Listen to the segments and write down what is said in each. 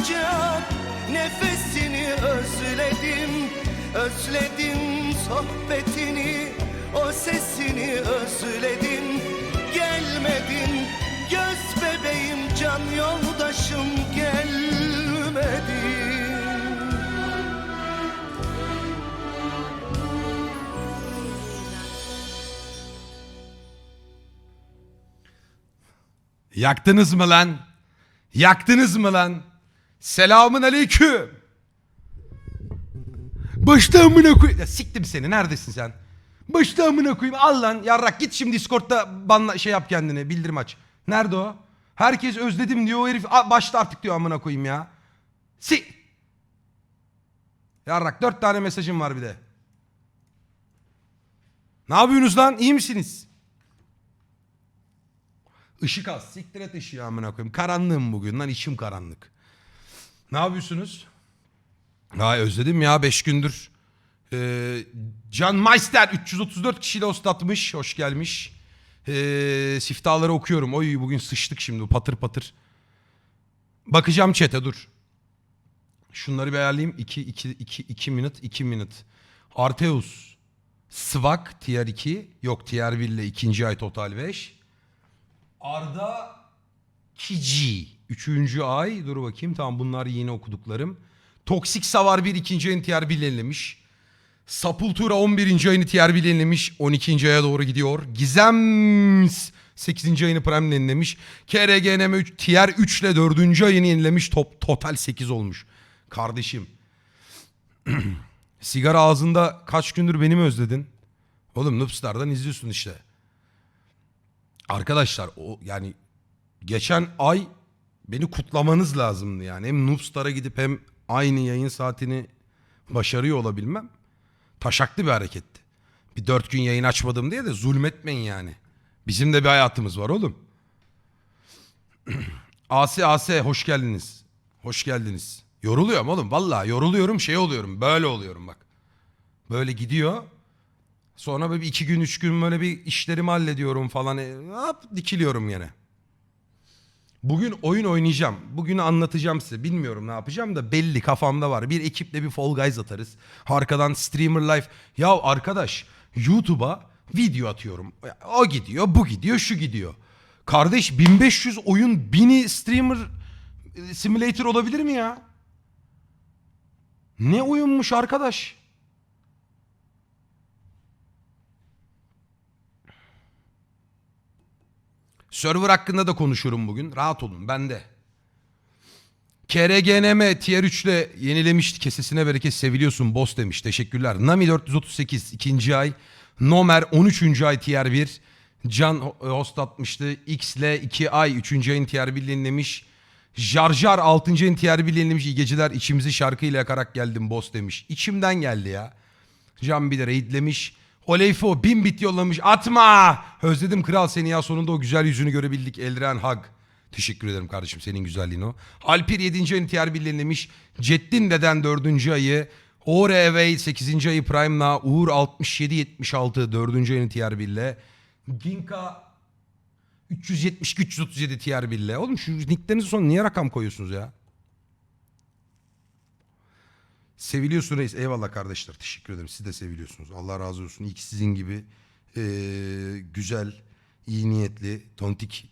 sıcak nefesini özledim Özledim sohbetini o sesini özledim Gelmedin göz bebeğim can yoldaşım gelmedin Yaktınız mı lan? Yaktınız mı lan? Selamın aleyküm. Başta amına koy... Siktim seni neredesin sen? Başta amına koyayım al lan yarrak git şimdi Discord'da banla şey yap kendine bildirim aç. Nerede o? Herkes özledim diyor o herif A- başta artık diyor amına koyayım ya. Si... Yarrak dört tane mesajım var bir de. Ne yapıyorsunuz lan? İyi misiniz? Işık az. Siktir et ışığı amına koyayım. Karanlığım bugün lan içim karanlık. Ne yapıyorsunuz? Ay özledim ya 5 gündür. Ee, Can Meister 334 kişiyle host atmış. Hoş gelmiş. Ee, siftahları okuyorum. Oy bugün sıçtık şimdi patır patır. Bakacağım chat'e dur. Şunları bir ayarlayayım. 2 2 2 2 minut 2 minut. Arteus. Svak tier 2. Yok tier 1 ile ikinci ay total 5. Arda Kici. Üçüncü ay. Dur bakayım. Tamam bunlar yine okuduklarım. Toksik Savar 1 ikinci 1 yenilemiş. Sapultura 11. ayını tier 1 yenilemiş. 12. aya doğru gidiyor. Gizems 8. ayını Prime yenilemiş. KRGNM 3 tier 3 ile 4. ayını yenilemiş. Top, total 8 olmuş. Kardeşim. Sigara ağzında kaç gündür beni mi özledin? Oğlum Noobstar'dan izliyorsun işte. Arkadaşlar o yani geçen ay beni kutlamanız lazımdı yani. Hem Noobstar'a gidip hem aynı yayın saatini başarıyor olabilmem taşaklı bir hareketti. Bir dört gün yayın açmadım diye de zulmetmeyin yani. Bizim de bir hayatımız var oğlum. Asi Ase hoş geldiniz. Hoş geldiniz. Yoruluyorum oğlum vallahi yoruluyorum şey oluyorum böyle oluyorum bak. Böyle gidiyor. Sonra böyle bir iki gün üç gün böyle bir işlerimi hallediyorum falan. E, hop, dikiliyorum yine. Bugün oyun oynayacağım. Bugün anlatacağım size. Bilmiyorum ne yapacağım da belli kafamda var. Bir ekiple bir Fall Guys atarız. Arkadan Streamer Life. Ya arkadaş YouTube'a video atıyorum. O gidiyor, bu gidiyor, şu gidiyor. Kardeş 1500 oyun 1000'i Streamer e, Simulator olabilir mi ya? Ne oyunmuş arkadaş? Server hakkında da konuşurum bugün. Rahat olun ben de. KRGNM Tier 3 ile yenilemişti. Kesesine bereket seviliyorsun boss demiş. Teşekkürler. Nami 438 ikinci ay. Nomer 13. ay Tier 1. Can host atmıştı. X ile 2 ay 3. ayın Tier 1 yenilemiş. Jar Jar 6. ayın Tier 1 yenilemiş. İyi geceler içimizi şarkıyla yakarak geldim boss demiş. İçimden geldi ya. Can bir de raidlemiş. Oleyfo bin bit yollamış. Atma! Özledim kral seni ya sonunda o güzel yüzünü görebildik. Eldren Hag. Teşekkür ederim kardeşim senin güzelliğin o. Alpir 7. ayını TR birlenlemiş. Ceddin deden 4. ayı. Away 8. ayı Prime'la. Uğur 67-76 4. ayını TR birle. Ginka 372-337 TR birle. Oğlum şu nicklerinizin son niye rakam koyuyorsunuz ya? Seviliyorsun reis. Eyvallah kardeşler. Teşekkür ederim. Siz de seviliyorsunuz. Allah razı olsun. İyi ki sizin gibi eee, güzel, iyi niyetli, tontik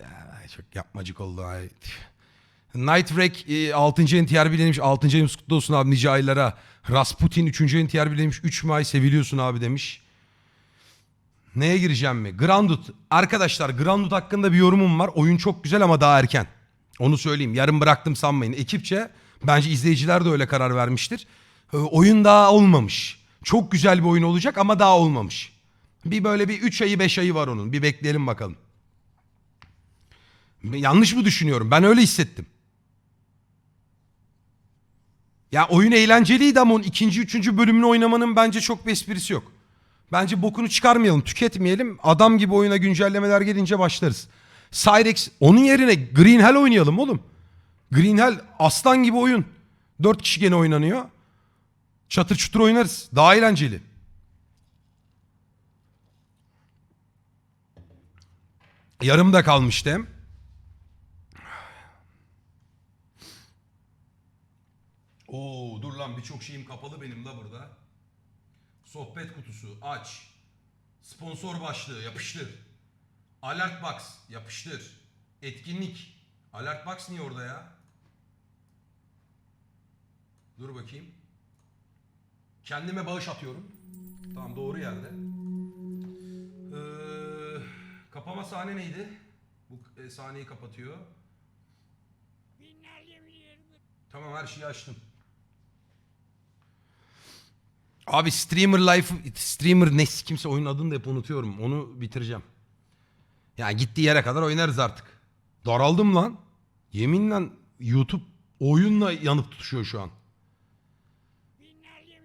ya, çok yapmacık oldu. Ay. Night Wreck e, 6. ayın TR bilenmiş. 6. ayımız kutlu olsun abi nice aylara. Rasputin 3. ayın TR bilenmiş. 3 ay seviliyorsun abi demiş. Neye gireceğim mi? Grounded. Arkadaşlar Grounded hakkında bir yorumum var. Oyun çok güzel ama daha erken. Onu söyleyeyim. Yarın bıraktım sanmayın. Ekipçe bence izleyiciler de öyle karar vermiştir. Ee, oyun daha olmamış. Çok güzel bir oyun olacak ama daha olmamış. Bir böyle bir 3 ayı 5 ayı var onun. Bir bekleyelim bakalım. Yanlış mı düşünüyorum? Ben öyle hissettim. Ya oyun eğlenceliydi ama onun ikinci, üçüncü bölümünü oynamanın bence çok bir esprisi yok. Bence bokunu çıkarmayalım, tüketmeyelim. Adam gibi oyuna güncellemeler gelince başlarız. Cyrex onun yerine Green Hell oynayalım oğlum. Green Hell aslan gibi oyun. Dört kişi gene oynanıyor. Çatır çutur oynarız. Daha eğlenceli. Yarım da kalmıştı hem. Oo dur lan birçok şeyim kapalı benim la burada. Sohbet kutusu aç. Sponsor başlığı yapıştır. Alert box yapıştır. Etkinlik. Alert box niye orada ya? Dur bakayım. Kendime bağış atıyorum. Tamam doğru yerde. Ee, kapama sahne neydi? Bu e, sahneyi kapatıyor. Tamam her şeyi açtım. Abi Streamer Life, Streamer ne kimse oyunun adını da hep unutuyorum. Onu bitireceğim. Yani gittiği yere kadar oynarız artık. Daraldım lan. Yeminle YouTube oyunla yanıp tutuşuyor şu an.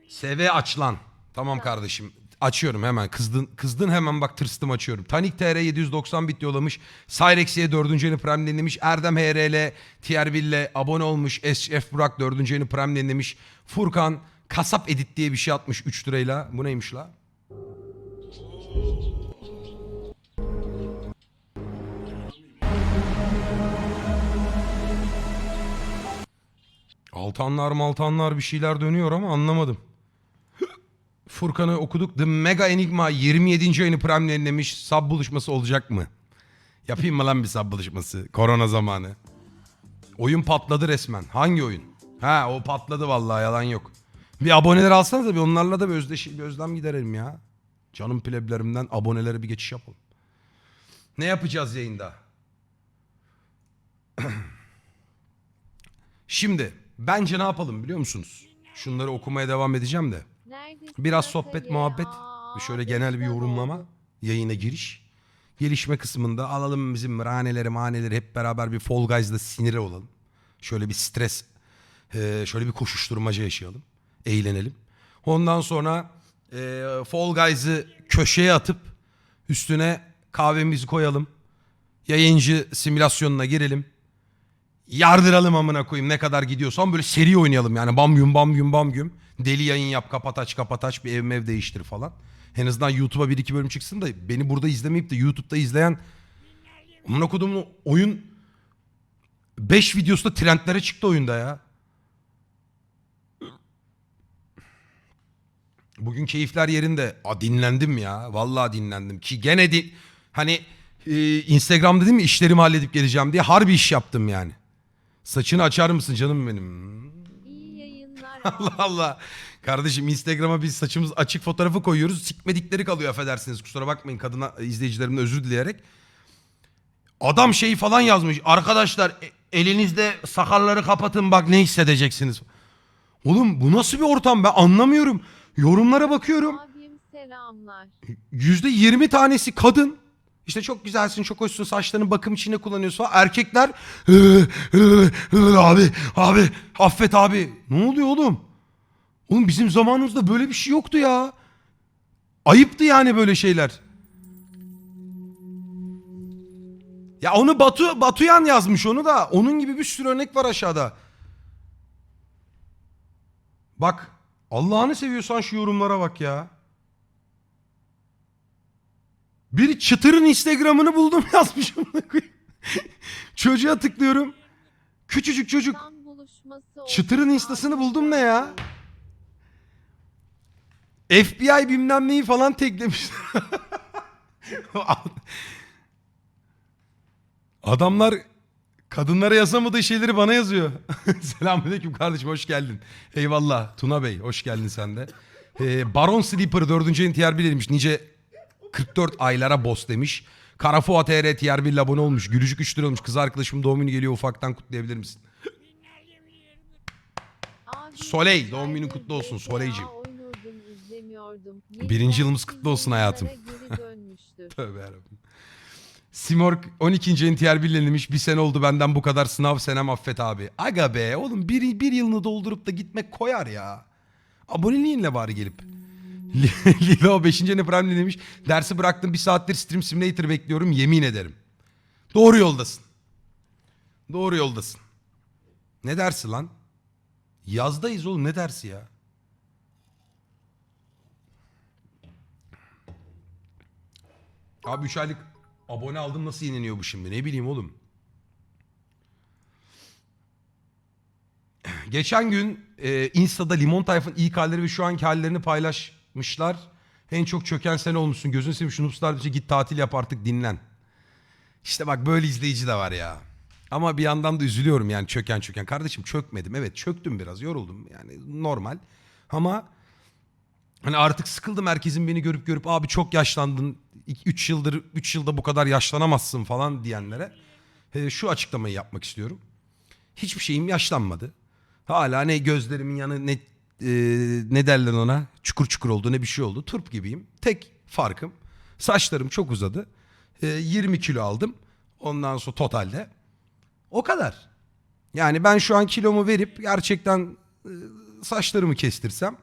SV aç lan. Tamam kardeşim. Açıyorum hemen. Kızdın, kızdın hemen bak tırstım açıyorum. Tanik TR 790 bit yollamış. Cyrex'e 4. yeni Prime dinlemiş. Erdem HRL TR ile abone olmuş. SF Burak 4. yeni Prime dinlemiş. Furkan kasap edit diye bir şey atmış 3 lirayla. Bu neymiş la? Altanlar maltanlar bir şeyler dönüyor ama anlamadım. Furkan'ı okuduk. The Mega Enigma 27. ayını Prime yayınlamış. Sub buluşması olacak mı? Yapayım mı lan bir sub buluşması? Korona zamanı. Oyun patladı resmen. Hangi oyun? Ha o patladı vallahi yalan yok. Bir aboneler alsanız da bir onlarla da bir, özdeş, bir özlem giderelim ya. Canım pleblerimden abonelere bir geçiş yapalım. Ne yapacağız yayında? Şimdi bence ne yapalım biliyor musunuz? Şunları okumaya devam edeceğim de. Biraz sohbet, muhabbet, şöyle genel bir yorumlama, yayına giriş. Gelişme kısmında alalım bizim raneleri maneleri hep beraber bir Fall Guys'da sinire olalım. Şöyle bir stres, e, şöyle bir koşuşturmaca yaşayalım. Eğlenelim. Ondan sonra e, Fall Guys'ı köşeye atıp üstüne kahvemizi koyalım. Yayıncı simülasyonuna girelim. Yardıralım amına koyayım ne kadar gidiyorsan böyle seri oynayalım yani bam güm bam güm bam güm. Deli yayın yap kapat aç kapat aç bir ev mev değiştir falan. En azından YouTube'a bir iki bölüm çıksın da beni burada izlemeyip de YouTube'da izleyen amına kodumun oyun 5 videosu da trendlere çıktı oyunda ya. Bugün keyifler yerinde. Aa, dinlendim ya. Vallahi dinlendim. Ki gene di hani e, Instagram dedim mi işlerimi halledip geleceğim diye harbi iş yaptım yani. Saçını açar mısın canım benim? Allah Allah. Kardeşim Instagram'a biz saçımız açık fotoğrafı koyuyoruz. Sikmedikleri kalıyor affedersiniz. Kusura bakmayın kadına izleyicilerimden özür dileyerek. Adam şey falan yazmış. Arkadaşlar e- elinizde sakalları kapatın bak ne hissedeceksiniz. Oğlum bu nasıl bir ortam ben anlamıyorum. Yorumlara bakıyorum. Abim selamlar. Yüzde yirmi tanesi kadın. İşte çok güzelsin, çok hoşsun, saçlarını bakım içinde kullanıyorsun. Erkekler abi, abi, affet abi. Ne oluyor oğlum? Oğlum bizim zamanımızda böyle bir şey yoktu ya. Ayıptı yani böyle şeyler. Ya onu Batu Batuyan yazmış onu da. Onun gibi bir sürü örnek var aşağıda. Bak Allah'ını seviyorsan şu yorumlara bak ya. Bir çıtırın Instagram'ını buldum yazmışım. Çocuğa tıklıyorum. Küçücük çocuk. Çıtırın instasını buldum ne ya? FBI bilmem neyi falan teklemiş. Adamlar kadınlara yazamadığı şeyleri bana yazıyor. Selamünaleyküm kardeşim hoş geldin. Eyvallah Tuna Bey hoş geldin sen de. Ee, Baron Sleeper 4. ayın TR bilirmiş. Nice 44 aylara boss demiş. Karafuat TR TR 1 abone olmuş. Gülücük 3 lira olmuş. Kız arkadaşım doğum günü geliyor ufaktan kutlayabilir misin? Soley, doğum günün kutlu olsun, Soleyciğim. Birinci yılımız kutlu olsun hayatım. Tövbe yarabbim. Simorg 12. NTR birlenilmiş. Bir sene oldu benden bu kadar sınav senem affet abi. Aga be oğlum bir, bir yılını doldurup da gitmek koyar ya. Aboneliğinle bari gelip. Lilo 5. ne prime demiş. Dersi bıraktım bir saattir Stream Simulator bekliyorum yemin ederim. Doğru yoldasın. Doğru yoldasın. Ne dersi lan? Yazdayız oğlum ne dersi ya? Abi 3 aylık abone aldım nasıl yeniliyor bu şimdi? Ne bileyim oğlum. Geçen gün e, Insta'da Limon Tayf'ın ilk halleri ve şu anki hallerini paylaşmışlar. En çok çöken sen olmuşsun. Gözünü seveyim şu Noobstar bize git tatil yap artık dinlen. İşte bak böyle izleyici de var ya. Ama bir yandan da üzülüyorum yani çöken çöken. Kardeşim çökmedim. Evet çöktüm biraz yoruldum yani normal. Ama hani artık sıkıldım herkesin beni görüp görüp abi çok yaşlandın. 3 yıldır 3 yılda bu kadar yaşlanamazsın falan diyenlere e, şu açıklamayı yapmak istiyorum. Hiçbir şeyim yaşlanmadı. Hala ne gözlerimin yanı ne e, ne derler ona çukur çukur oldu ne bir şey oldu. Turp gibiyim. Tek farkım saçlarım çok uzadı. E, 20 kilo aldım. Ondan sonra totalde. O kadar. Yani ben şu an kilomu verip gerçekten e, saçlarımı kestirsem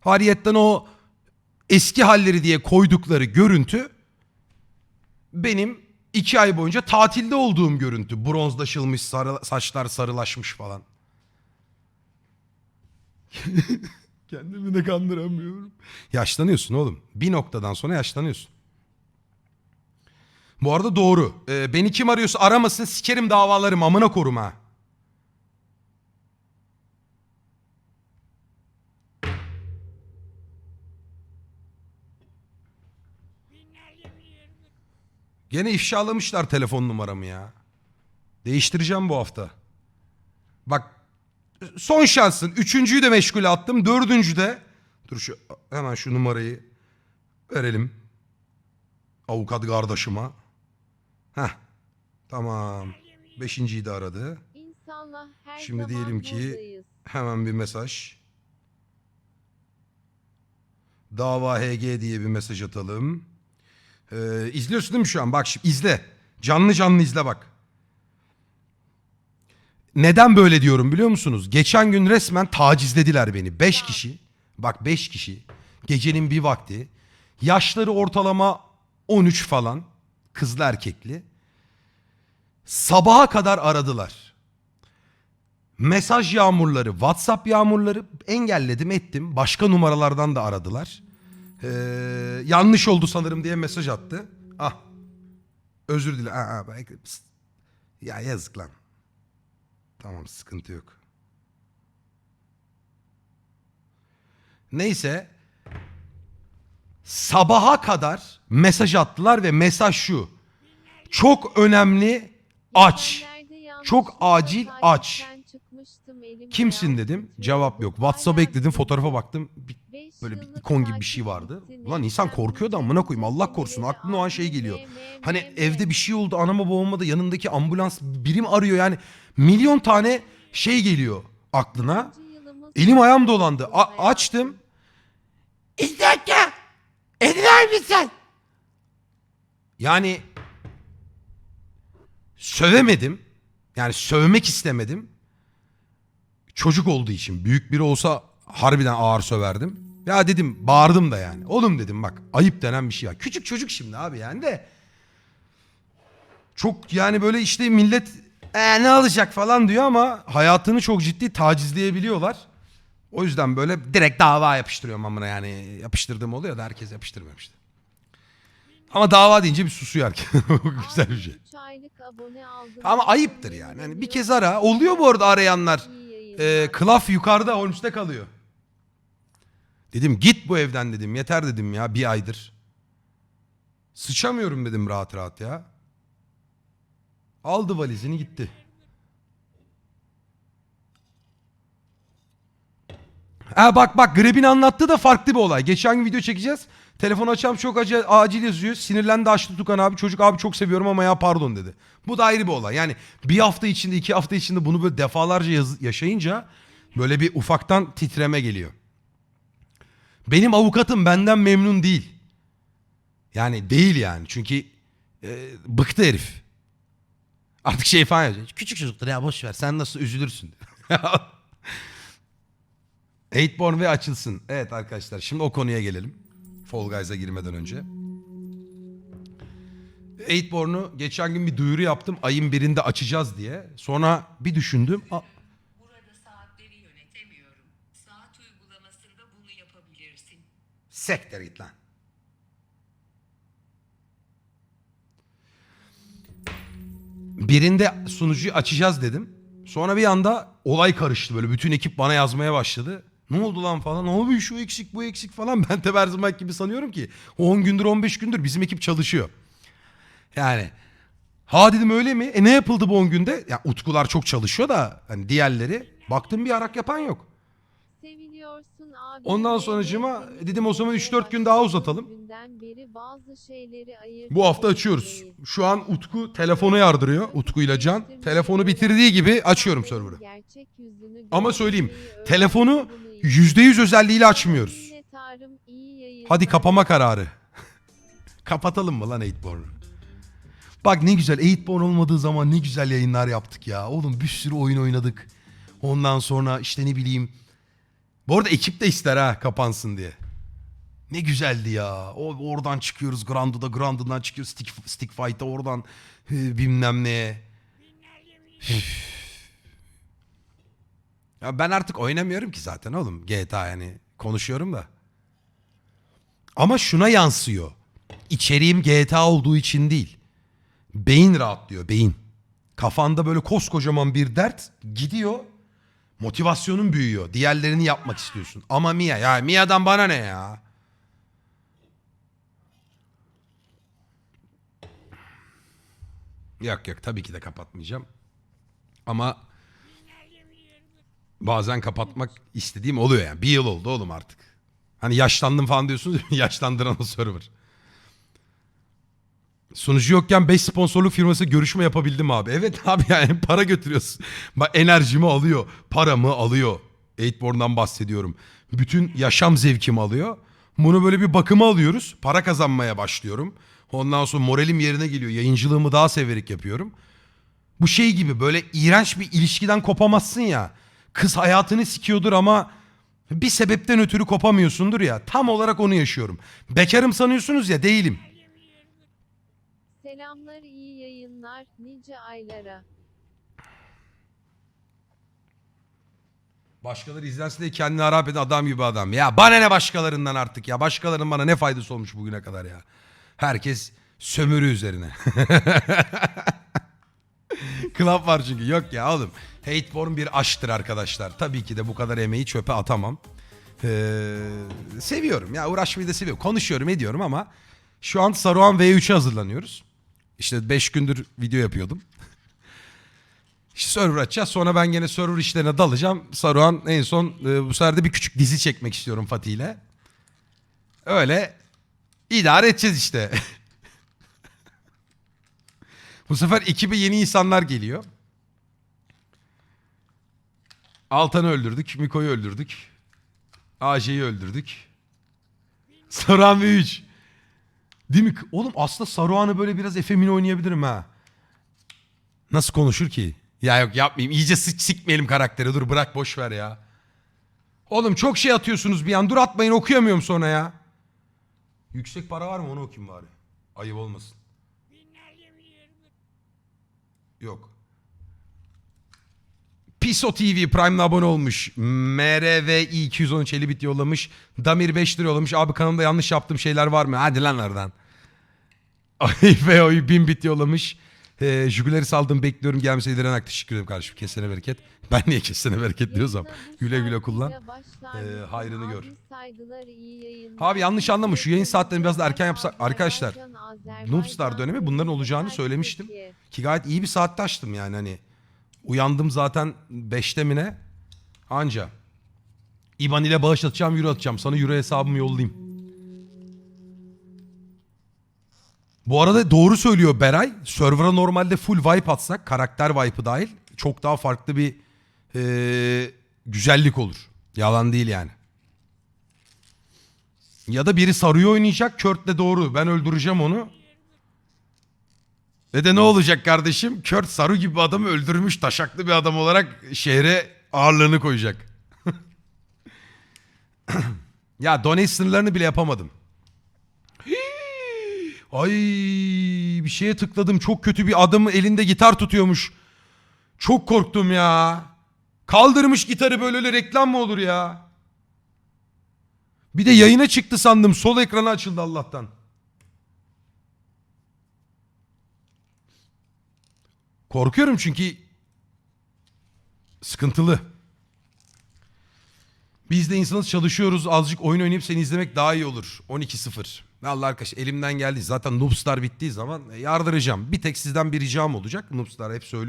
hariyetten o eski halleri diye koydukları görüntü benim iki ay boyunca tatilde olduğum görüntü. Bronzlaşılmış, sarı, saçlar sarılaşmış falan. Kendimi de kandıramıyorum. Yaşlanıyorsun oğlum. Bir noktadan sonra yaşlanıyorsun. Bu arada doğru. Ee, beni kim arıyorsa aramasın sikerim davalarım amına korum ha. Gene ifşalamışlar telefon numaramı ya. Değiştireceğim bu hafta. Bak son şansın. Üçüncüyü de meşgule attım. Dördüncü de. Dur şu hemen şu numarayı verelim. Avukat kardeşime. Heh. Tamam. Beşinciyi de aradı. İnşallah her Şimdi zaman diyelim ki- buradayız. Hemen bir mesaj. Dava HG diye bir mesaj atalım. Ee, izliyorsun değil mi şu an? Bak şimdi izle. Canlı canlı izle bak. Neden böyle diyorum biliyor musunuz? Geçen gün resmen tacizlediler beni. Beş kişi. Bak beş kişi. Gecenin bir vakti. Yaşları ortalama 13 falan. Kızlı erkekli. Sabaha kadar aradılar. Mesaj yağmurları, WhatsApp yağmurları engelledim ettim. Başka numaralardan da aradılar. Ee, yanlış oldu sanırım diye mesaj attı. Ah. Özür dile. Aa, ya yazık lan. Tamam sıkıntı yok. Neyse. Sabaha kadar mesaj attılar ve mesaj şu. Çok önemli aç. Çok acil aç. Kimsin dedim. Cevap yok. WhatsApp ekledim. Fotoğrafa baktım. Bir- böyle bir ikon gibi bir şey vardı. Ulan insan korkuyor da amına koyayım. Allah korusun. Aklına o an şey geliyor. Hani evde bir şey oldu anama babama da yanındaki ambulans birim arıyor yani. Milyon tane şey geliyor aklına. Elim ayağım dolandı. A- açtım. İzlerken ediler misin? Yani sövemedim. Yani sövmek istemedim. Çocuk olduğu için büyük biri olsa harbiden ağır söverdim. Ya dedim bağırdım da yani. Oğlum dedim bak ayıp denen bir şey var. Küçük çocuk şimdi abi yani de. Çok yani böyle işte millet "E, ne alacak falan diyor ama hayatını çok ciddi tacizleyebiliyorlar. O yüzden böyle direkt dava yapıştırıyorum amına yani yapıştırdığım oluyor da herkes yapıştırmıyor işte. Ama dava deyince bir susuyor herkes. Güzel bir şey. Ama ayıptır yani. Hani bir kez ara. Oluyor bu arada arayanlar. Ee. Klaf yukarıda Holmes'te kalıyor. Dedim git bu evden dedim. Yeter dedim ya bir aydır. Sıçamıyorum dedim rahat rahat ya. Aldı valizini gitti. Ha bak bak Greb'in anlattığı da farklı bir olay. Geçen gün video çekeceğiz. Telefon açam çok acı, acil yazıyor. Sinirlendi açtı Tukan abi. Çocuk abi çok seviyorum ama ya pardon dedi. Bu da ayrı bir olay. Yani bir hafta içinde iki hafta içinde bunu böyle defalarca yaşayınca böyle bir ufaktan titreme geliyor. Benim avukatım benden memnun değil. Yani değil yani. Çünkü e, bıktı herif. Artık şey falan yapıyor. Küçük çocuklar ya boş ver sen nasıl üzülürsün. Eightborn ve açılsın. Evet arkadaşlar şimdi o konuya gelelim. Fall Guys'a girmeden önce. Eightborn'u geçen gün bir duyuru yaptım. Ayın birinde açacağız diye. Sonra bir düşündüm. "Aa, Sektir git lan. Birinde sunucuyu açacağız dedim. Sonra bir anda olay karıştı böyle. Bütün ekip bana yazmaya başladı. Ne oldu lan falan. Abi şu eksik bu eksik falan. Ben de her gibi sanıyorum ki. O 10 gündür 15 gündür bizim ekip çalışıyor. Yani ha dedim öyle mi? E ne yapıldı bu 10 günde? Ya Utkular çok çalışıyor da hani diğerleri. Baktım bir arak yapan yok. Seviliyorsun abi. Ondan seni dedim o zaman sevmeye 3-4 gün daha uzatalım. günden beri bazı şeyleri ayırt Bu hafta açıyoruz. Şu an Utku telefonu yardırıyor. Utku ile Can. Telefonu bitirdiği gibi açıyorum server'ı. Ama söyleyeyim, telefonu öğrenmeyi bunu %100 özelliğiyle açmıyoruz. Hadi kapama kararı. Kapatalım mı lan 8born'u? Bak ne güzel 8born olmadığı zaman ne güzel yayınlar yaptık ya. Oğlum bir sürü oyun oynadık. Ondan sonra işte ne bileyim. Bu arada ekip de ister ha kapansın diye. Ne güzeldi ya. O oradan çıkıyoruz Grandu'da, Grandu'dan çıkıyoruz Stick, stick Fight'a oradan e, bilmem neye. Ya ben artık oynamıyorum ki zaten oğlum GTA yani konuşuyorum da. Ama şuna yansıyor. İçeriğim GTA olduğu için değil. Beyin rahatlıyor, beyin. Kafanda böyle koskocaman bir dert gidiyor. Motivasyonun büyüyor. Diğerlerini yapmak istiyorsun. Ama Mia ya Mia'dan bana ne ya? Yok yok tabii ki de kapatmayacağım. Ama bazen kapatmak istediğim oluyor yani. Bir yıl oldu oğlum artık. Hani yaşlandım falan diyorsunuz ya, yaşlandıran o server. Sunucu yokken 5 sponsorluk firması görüşme yapabildim abi. Evet abi yani para götürüyorsun. Bak enerjimi alıyor. Paramı alıyor. 8born'dan bahsediyorum. Bütün yaşam zevkimi alıyor. Bunu böyle bir bakıma alıyoruz. Para kazanmaya başlıyorum. Ondan sonra moralim yerine geliyor. Yayıncılığımı daha severek yapıyorum. Bu şey gibi böyle iğrenç bir ilişkiden kopamazsın ya. Kız hayatını sikiyordur ama bir sebepten ötürü kopamıyorsundur ya. Tam olarak onu yaşıyorum. Bekarım sanıyorsunuz ya değilim. Selamlar iyi yayınlar nice aylara. Başkaları izlensin diye kendini harap eden adam gibi adam. Ya bana ne başkalarından artık ya. Başkalarının bana ne faydası olmuş bugüne kadar ya. Herkes sömürü üzerine. Club var çünkü. Yok ya oğlum. Hateborn bir aşktır arkadaşlar. Tabii ki de bu kadar emeği çöpe atamam. Ee, seviyorum ya uğraşmayı da seviyorum. Konuşuyorum ediyorum ama şu an Saruhan V3'e hazırlanıyoruz. İşte 5 gündür video yapıyordum. İşte server açacağız. Sonra ben gene server işlerine dalacağım. Saruhan en son e, bu sefer de bir küçük dizi çekmek istiyorum Fatih ile. Öyle idare edeceğiz işte. bu sefer ekibe yeni insanlar geliyor. Altan'ı öldürdük. Miko'yu öldürdük. AJ'yi öldürdük. Saruhan ve 3. Değil mi? Oğlum aslında Saruhan'ı böyle biraz efemin oynayabilirim ha. Nasıl konuşur ki? Ya yok yapmayayım. İyice sık sikmeyelim karakteri. Dur bırak boş ver ya. Oğlum çok şey atıyorsunuz bir an. Dur atmayın okuyamıyorum sonra ya. Yüksek para var mı onu okuyayım bari. Ayıp olmasın. Yok. Piso TV Prime'la abone olmuş. MRV 213 50 bit yollamış. Damir 5 lira yollamış. Abi kanalımda yanlış yaptığım şeyler var mı? Hadi lan oradan. Veo'yu 1000 bit yollamış. Ee, Jugüleri saldım bekliyorum gelmeseydi direnek teşekkür ederim kardeşim. Kesene bereket. Ben niye kesene bereket diyorsam. Güle güle kullan. mısın? hayrını gör. Abi yanlış anlama, şu yayın saatlerini biraz da erken yapsak- arkadaşlar, Noobstar dönemi bunların olacağını söylemiştim. Ki gayet iyi bir saatte açtım yani hani. Uyandım zaten 5'te mi ne? Anca. İban ile bağış atacağım, euro atacağım. Sana euro hesabımı yollayayım. Bu arada doğru söylüyor Beray. Server'a normalde full wipe atsak, karakter wipe'ı dahil çok daha farklı bir eee, güzellik olur. Yalan değil yani. Ya da biri sarıyor oynayacak, Kört'le doğru. Ben öldüreceğim onu. Ve de ne olacak kardeşim? Kurt Saru gibi adamı öldürmüş taşaklı bir adam olarak şehre ağırlığını koyacak. ya donate sınırlarını bile yapamadım. Ay bir şeye tıkladım. Çok kötü bir adamı elinde gitar tutuyormuş. Çok korktum ya. Kaldırmış gitarı böyle öyle reklam mı olur ya? Bir de yayına çıktı sandım. Sol ekranı açıldı Allah'tan. Korkuyorum çünkü Sıkıntılı. Biz de insanız çalışıyoruz. Azıcık oyun oynayıp seni izlemek daha iyi olur. 12-0. Vallahi arkadaş elimden geldi. Zaten Noobstar bittiği zaman yardıracağım. Bir tek sizden bir ricam olacak. Noobstar hep söylüyor.